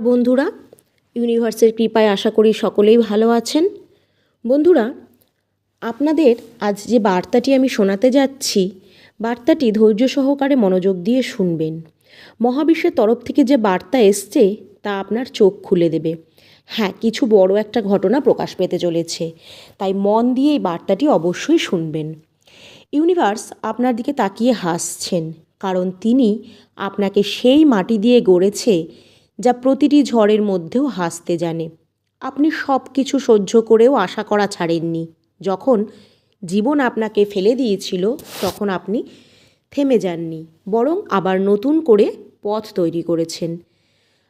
বন্ধুরা, ইউনিভার্সের কৃপায় আশা করি সকলেই ভালো আছেন। বন্ধুরা, আপনাদের আজ যে বার্তাটি আমি শোনাতে যাচ্ছি, বার্তাটি ধৈর্য সহকারে মনোযোগ দিয়ে শুনবেন। মহাবিশ্বের তরফ থেকে যে বার্তা এসছে, তা আপনার চোখ খুলে দেবে। হ্যাঁ কিছু বড় একটা ঘটনা প্রকাশ পেতে চলেছে, তাই মন দিয়ে এই বার্তাটি অবশ্যই শুনবেন। ইউনিভার্স আপনার দিকে তাকিয়ে হাসছেন, কারণ তিনি আপনাকে সেই মাটি দিয়ে গড়েছে যা প্রতিটি ঝড়ের মধ্যেও হাসতে জানে। আপনি সব কিছু সহ্য করেও আশা করা ছাড়েননি। যখন জীবন আপনাকে ফেলে দিয়েছিল, তখন আপনি থেমে যাননি, বরং আবার নতুন করে পথ তৈরি করেছেন।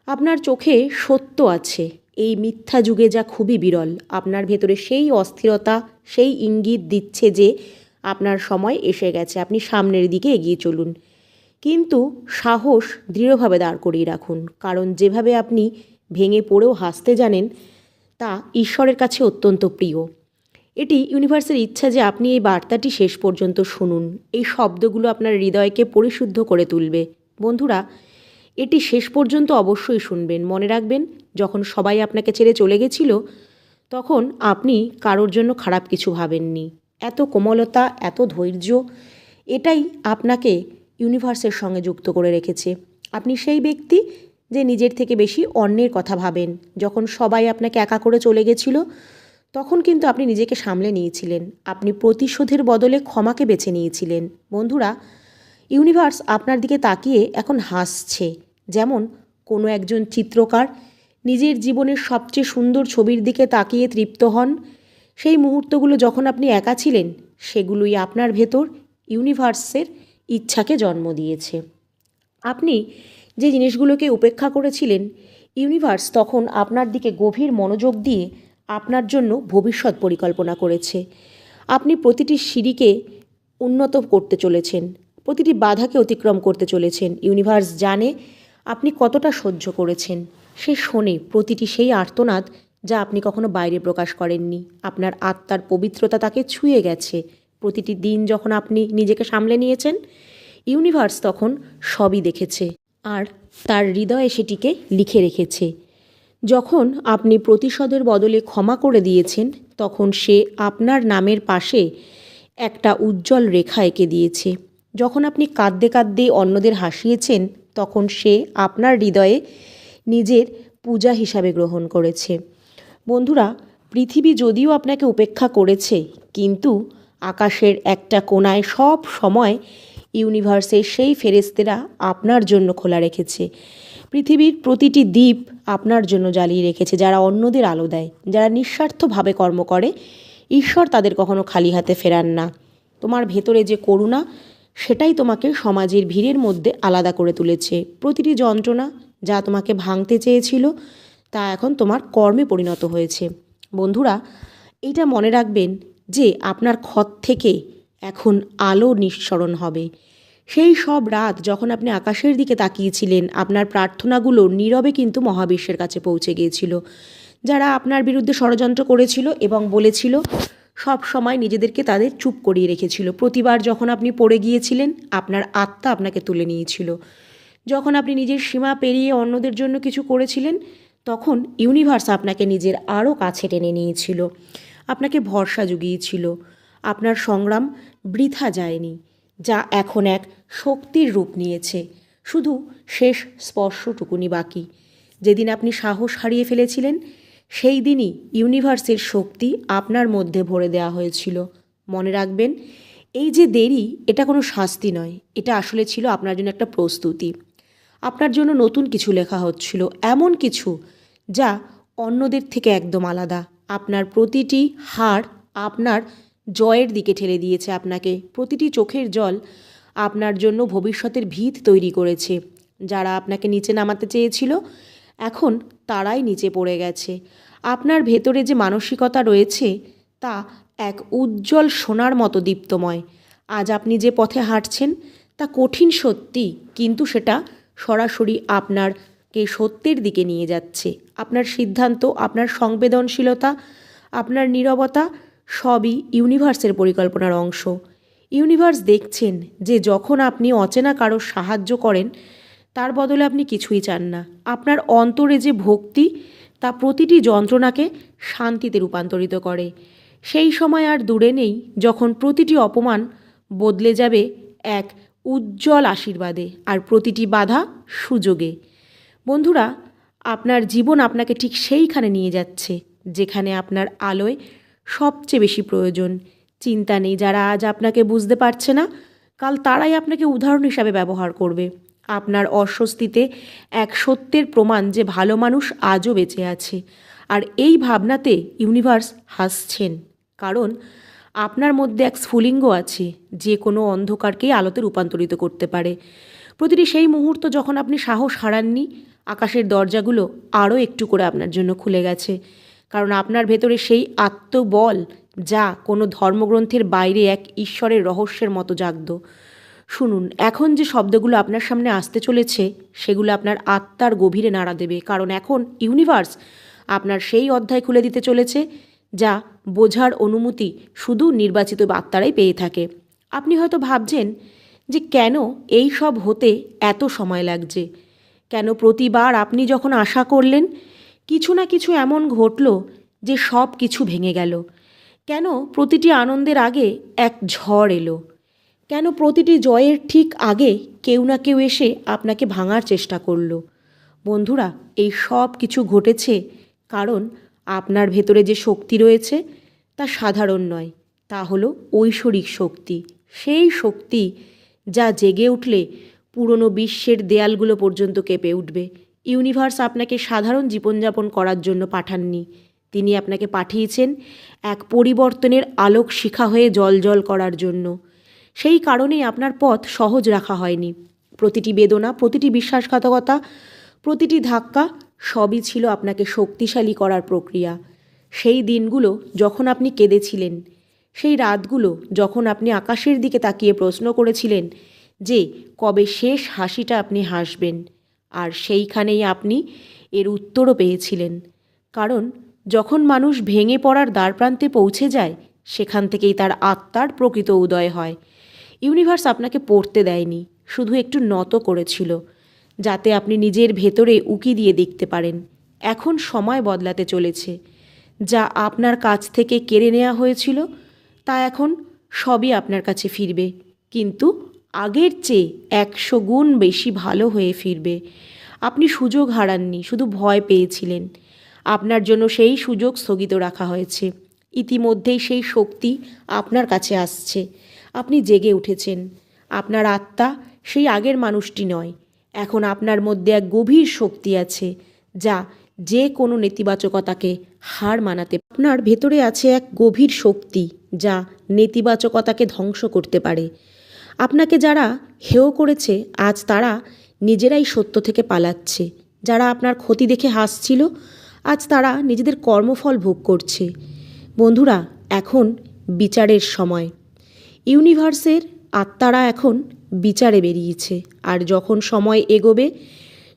আপনার চোখে সত্য আছে। এই মিথ্যা যুগে যা খুবই বিরল, আপনার ভেতরে সেই অস্থিরতা, সেই ইঙ্গিত দিচ্ছে যে আপনার সময় এসে গেছে। আপনি সামনের দিকে এগিয়ে চলুন। কিন্তু সাহস দৃঢ়ভাবে দাঁড় করিয়ে রাখুন। কারণ যেভাবে আপনি ভেঙে পড়েও হাসতে জানেন, তা ঈশ্বরের কাছে অত্যন্ত প্রিয়। এটি ইউনিভার্সের ইচ্ছা যে আপনি এই বার্তাটি শেষ পর্যন্ত শুনুন। এই শব্দগুলো আপনার হৃদয়কে পরিশুদ্ধ করে তুলবে। বন্ধুরা, এটি শেষ পর্যন্ত অবশ্যই শুনবেন। মনে রাখবেন, যখন সবাই আপনাকে ছেড়ে চলে গেছিল, তখন আপনি কারোর জন্য খারাপ কিছু ভাবেননি। এত কোমলতা, এত ধৈর্য, এটাই আপনাকে ইউনিভার্সের সঙ্গে যুক্ত করে রেখেছে। আপনি সেই ব্যক্তি যে নিজের থেকে বেশি অন্যের কথা ভাবেন। যখন সবাই আপনাকে একা করে চলে গেছিল, তখন কিন্তু আপনি নিজেকে সামলে নিয়েছিলেন। আপনি প্রতিশোধের বদলে ক্ষমাকে বেছে নিয়েছিলেন। বন্ধুরা ইউনিভার্স আপনার দিকে তাকিয়ে এখন হাসছে। যেমন কোনো একজন চিত্রকার নিজের জীবনের সবচেয়ে সুন্দর ছবির দিকে তাকিয়ে তৃপ্ত হন। সেই মুহূর্তগুলো যখন আপনি একা ছিলেন, সেগুলোই আপনার ভেতর ইউনিভার্সের ইচ্ছাকে জন্ম দিয়েছে। আপনি যে জিনিসগুলোকে উপেক্ষা করেছিলেন, ইউনিভার্স তখন আপনার দিকে গভীর মনোযোগ দিয়ে আপনার জন্য ভবিষ্যৎ পরিকল্পনা করেছে। আপনি প্রতিটি সিঁড়িকে উন্নত করতে চলেছেন, প্রতিটি বাধাকে অতিক্রম করতে চলেছেন। ইউনিভার্স জানে আপনি কতটা সহ্য করেছেন। সে শোনে প্রতিটি সেই আর্তনাদ যা আপনি কখনো বাইরে প্রকাশ করেননি। আপনার আত্মার পবিত্রতা তাকে ছুঁয়ে গেছে। প্রতিটি দিন যখন আপনি নিজেকে সামলে নিয়েছেন, ইউনিভার্স তখন সবই দেখেছে আর তার হৃদয়ে সেটিকে লিখে রেখেছে। যখন আপনি প্রতিশোধের বদলে ক্ষমা করে দিয়েছেন, তখন সে আপনার নামের পাশে একটা উজ্জ্বল রেখা এঁকে দিয়েছে। যখন আপনি কাঁদতে কাঁদতে অন্যদের হাসিয়েছেন, তখন সে আপনার হৃদয়ে নিজের পূজা হিসাবে গ্রহণ করেছে। বন্ধুরা, পৃথিবী যদিও আপনাকে উপেক্ষা করেছে, কিন্তু আকাশের একটা কোনায় সব সময় ইউনিভার্সের সেই ফেরেস্তেরা আপনার জন্য খোলা রেখেছে। পৃথিবীর প্রতিটি দ্বীপ আপনার জন্য জ্বালিয়ে রেখেছে, যারা অন্যদের আলো দেয়, যারা নিঃস্বার্থভাবে কর্ম করে। ঈশ্বর তাদের কখনো খালি হাতে ফেরান না। তোমার ভেতরে যে করুণা, সেটাই তোমাকে সমাজের ভিড়ের মধ্যে আলাদা করে তুলেছে। প্রতিটি যন্ত্রণা যা তোমাকে ভাঙতে চেয়েছিল, তা এখন তোমার কর্মে পরিণত হয়েছে। বন্ধুরা এইটা মনে রাখবেন যে আপনার ক্ষত থেকে এখন আলো নিঃসরণ হবে। সেই সব রাত যখন আপনি আকাশের দিকে তাকিয়েছিলেন, আপনার প্রার্থনাগুলো নীরবে কিন্তু মহাবিশ্বের কাছে পৌঁছে গিয়েছিল। যারা আপনার বিরুদ্ধে ষড়যন্ত্র করেছিল এবং বলেছিল, সব সময় নিজেদেরকে তাদের চুপ করিয়ে রেখেছিল। প্রতিবার যখন আপনি পড়ে গিয়েছিলেন, আপনার আত্মা আপনাকে তুলে নিয়েছিল। যখন আপনি নিজের সীমা পেরিয়ে অন্যদের জন্য কিছু করেছিলেন, তখন ইউনিভার্স আপনাকে নিজের আরও কাছে টেনে নিয়েছিল। আপনাকে ভরসা জুগিয়েছিল। আপনার সংগ্রাম বৃথা যায়নি, যা এখন এক শক্তির রূপ নিয়েছে। শুধু শেষ স্পর্শটুকুনি বাকি। যেদিন আপনি সাহস হারিয়ে ফেলেছিলেন, সেই দিনই ইউনিভার্সের শক্তি আপনার মধ্যে ভরে দেওয়া হয়েছিল। মনে রাখবেন, এই যে দেরি, এটা কোনো শাস্তি নয়। এটা আসলে ছিল আপনার জন্য একটা প্রস্তুতি। আপনার জন্য নতুন কিছু লেখা হচ্ছিল, এমন কিছু যা অন্যদের থেকে একদম আলাদা। আপনার প্রতিটি হাড় আপনার জয়ের দিকে ঠেলে দিয়েছে আপনাকে। প্রতিটি চোখের জল আপনার জন্য ভবিষ্যতের ভিত তৈরি করেছে। যারা আপনাকে নিচে নামাতে চেয়েছিল, এখন তারাই নিচে পড়ে গেছে। আপনার ভেতরে যে মানসিকতা রয়েছে, তা এক উজ্জ্বল সোনার মতো দীপ্তময়। আজ আপনি যে পথে হাঁটছেন, তা কঠিন সত্যি, কিন্তু সেটা সরাসরি আপনারকে সত্যের দিকে নিয়ে যাচ্ছে। আপনার সিদ্ধান্ত, আপনার সংবেদনশীলতা, আপনার নীরবতা সবই ইউনিভার্সের পরিকল্পনার অংশ। ইউনিভার্স দেখছেন যে যখন আপনি অচেনা কারোর সাহায্য করেন, তার বদলে আপনি কিছুই চান না। আপনার অন্তরে যে ভক্তি, তা প্রতিটি যন্ত্রণাকে শান্তিতে রূপান্তরিত করে। সেই সময় আর দূরে নেই যখন প্রতিটি অপমান বদলে যাবে এক উজ্জ্বল আশীর্বাদে, আর প্রতিটি বাধা সুযোগে। বন্ধুরা, আপনার জীবন আপনাকে ঠিক সেইখানে নিয়ে যাচ্ছে, যেখানে আপনার আলোয় সবচেয়ে বেশি প্রয়োজন। চিন্তা নেই যারা আজ আপনাকে বুঝতে পারছে না, কাল তারাই আপনাকে উদাহরণ হিসাবে ব্যবহার করবে। আপনার অস্বস্তিতে এক সত্যের প্রমাণ যে ভালো মানুষ আজও বেঁচে আছে। আর এই ভাবনাতে ইউনিভার্স হাসছেন, কারণ আপনার মধ্যে এক স্ফুলিঙ্গ আছে, যে কোনো অন্ধকারকেই আলোতে রূপান্তরিত করতে পারে। প্রতিটি সেই মুহূর্ত যখন আপনি সাহস হারাননি আকাশের দরজাগুলো আরও একটু করে আপনার জন্য খুলে গেছে। কারণ আপনার ভেতরে সেই আত্মবল যা কোনো ধর্মগ্রন্থের বাইরে এক ঈশ্বরের রহস্যের মতো জাগত। শুনুন, এখন যে শব্দগুলো আপনার সামনে আসতে চলেছে, সেগুলো আপনার আত্মার গভীরে নাড়া দেবে। কারণ এখন ইউনিভার্স আপনার সেই অধ্যায় খুলে দিতে চলেছে, যা বোঝার অনুমতি শুধু নির্বাচিত আত্মারাই পেয়ে থাকে। আপনি হয়তো ভাবছেন যে কেন এই সব হতে এত সময় লাগছে? কেন প্রতিবার আপনি যখন আশা করলেন, কিছু না কিছু এমন ঘটল যে সব কিছু ভেঙে গেল। কেন প্রতিটি আনন্দের আগে এক ঝড় এলো? কেন প্রতিটি জয়ের ঠিক আগে কেউ না কেউ এসে আপনাকে ভাঙার চেষ্টা করল? বন্ধুরা, এই সব কিছু ঘটেছে কারণ আপনার ভেতরে যে শক্তি রয়েছে তা সাধারণ নয়, তা হলো ঐশ্বরিক শক্তি। সেই শক্তি যা জেগে উঠলে পুরনো বিশ্বের দেয়ালগুলো পর্যন্ত কেঁপে উঠবে। ইউনিভার্স আপনাকে সাধারণ জীবনযাপন করার জন্য পাঠাননি। তিনি আপনাকে পাঠিয়েছেন এক পরিবর্তনের আলোক শিখা হয়ে জল করার জন্য। সেই কারণেই আপনার পথ সহজ রাখা হয়নি। প্রতিটি বেদনা, প্রতিটি বিশ্বাসঘাতকতা, প্রতিটি ধাক্কা সবই ছিল আপনাকে শক্তিশালী করার প্রক্রিয়া। সেই দিনগুলো যখন আপনি কেঁদেছিলেন, সেই রাতগুলো যখন আপনি আকাশের দিকে তাকিয়ে প্রশ্ন করেছিলেন যে কবে শেষ হাসিটা আপনি হাসবেন। আর সেইখানেই আপনি এর উত্তরও পেয়েছিলেন। কারণ যখন মানুষ ভেঙে পড়ার দ্বারপ্রান্তে পৌঁছে যায়, সেখান থেকেই তার আত্মার প্রকৃত উদয় হয়। ইউনিভার্স আপনাকে পড়তে দেয়নি, শুধু একটু নত করেছিল, যাতে আপনি নিজের ভেতরে উকি দিয়ে দেখতে পারেন। এখন সময় বদলাতে চলেছে। যা আপনার কাছ থেকে কেড়ে নেওয়া হয়েছিল, তা এখন সবই আপনার কাছে ফিরবে। কিন্তু আগের চেয়ে একশো গুণ বেশি ভালো হয়ে ফিরবে। আপনি সুযোগ হারাননি, শুধু ভয় পেয়েছিলেন। আপনার জন্য সেই সুযোগ স্থগিত রাখা হয়েছে। ইতিমধ্যেই সেই শক্তি আপনার কাছে আসছে। আপনি জেগে উঠেছেন। আপনার আত্মা সেই আগের মানুষটি নয়। এখন আপনার মধ্যে এক গভীর শক্তি আছে, যা যে কোনো নেতিবাচকতাকে হার মানাতে আপনার ভেতরে আছে এক গভীর শক্তি, যা নেতিবাচকতাকে ধ্বংস করতে পারে। আপনাকে যারা হেয় করেছে, আজ তারা নিজেরাই সত্য থেকে পালাচ্ছে। যারা আপনার ক্ষতি দেখে হাসছিল, আজ তারা নিজেদের কর্মফল ভোগ করছে। বন্ধুরা, এখন বিচারের সময়। ইউনিভার্সের আত্মারা এখন বিচারে বেরিয়েছে, আর যখন সময় এগোবে,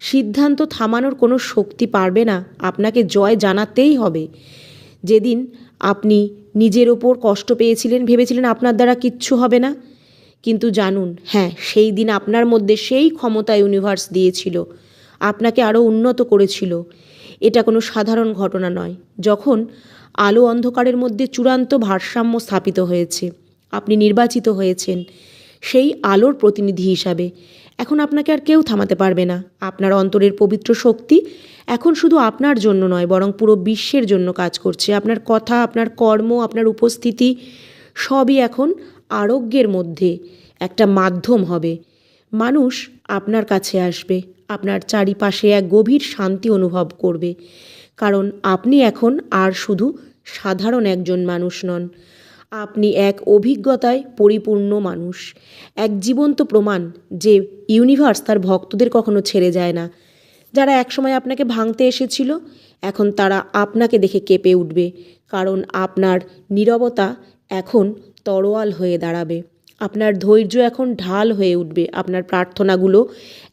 সিদ্ধান্ত থামানোর কোনো শক্তি পারবে না। আপনাকে জয় জানাতেই হবে। যেদিন আপনি নিজের ওপর কষ্ট পেয়েছিলেন, ভেবেছিলেন আপনার দ্বারা কিচ্ছু হবে না। কিন্তু জানুন হ্যাঁ সেই দিন আপনার মধ্যে সেই ক্ষমতা ইউনিভার্স দিয়েছিল। আপনাকে আরও উন্নত করেছিল। এটা কোনো সাধারণ ঘটনা নয়। যখন আলো অন্ধকারের মধ্যে চূড়ান্ত ভারসাম্য স্থাপিত হয়েছে, আপনি নির্বাচিত হয়েছেন, সেই আলোর প্রতিনিধি হিসাবে। এখন আপনাকে আর কেউ থামাতে পারবে না। আপনার অন্তরের পবিত্র শক্তি এখন শুধু আপনার জন্য নয়, বরং পুরো বিশ্বের জন্য কাজ করছে। আপনার কথা, আপনার কর্ম, আপনার উপস্থিতি সবই এখন আরোগ্যের মধ্যে একটা মাধ্যম হবে। মানুষ আপনার কাছে আসবে, আপনার চারিপাশে এক গভীর শান্তি অনুভব করবে। কারণ আপনি এখন আর শুধু সাধারণ একজন মানুষ নন। আপনি এক অভিজ্ঞতায় পরিপূর্ণ মানুষ। এক জীবন্ত প্রমাণ যে ইউনিভার্স তার ভক্তদের কখনো ছেড়ে যায় না। যারা একসময় আপনাকে ভাঙতে এসেছিল, এখন তারা আপনাকে দেখে কেঁপে উঠবে। কারণ আপনার নীরবতা এখন তরোয়াল হয়ে দাঁড়াবে। আপনার ধৈর্য এখন ঢাল হয়ে উঠবে। আপনার প্রার্থনাগুলো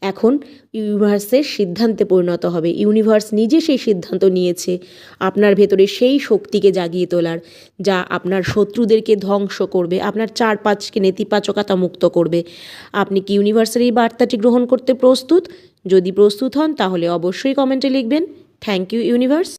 এখন ইউনিভার্সের সিদ্ধান্তে পরিণত হবে। ইউনিভার্স নিজে সেই সিদ্ধান্ত নিয়েছে আপনার ভেতরে সেই শক্তিকে জাগিয়ে তোলার, যা আপনার শত্রুদেরকে ধ্বংস করবে, আপনার চারপাশকে নেতিবাচকতা মুক্ত করবে। আপনি কি ইউনিভার্সের এই বার্তাটি গ্রহণ করতে প্রস্তুত? যদি প্রস্তুত হন, তাহলে অবশ্যই কমেন্টে লিখবেন। Thank you universe.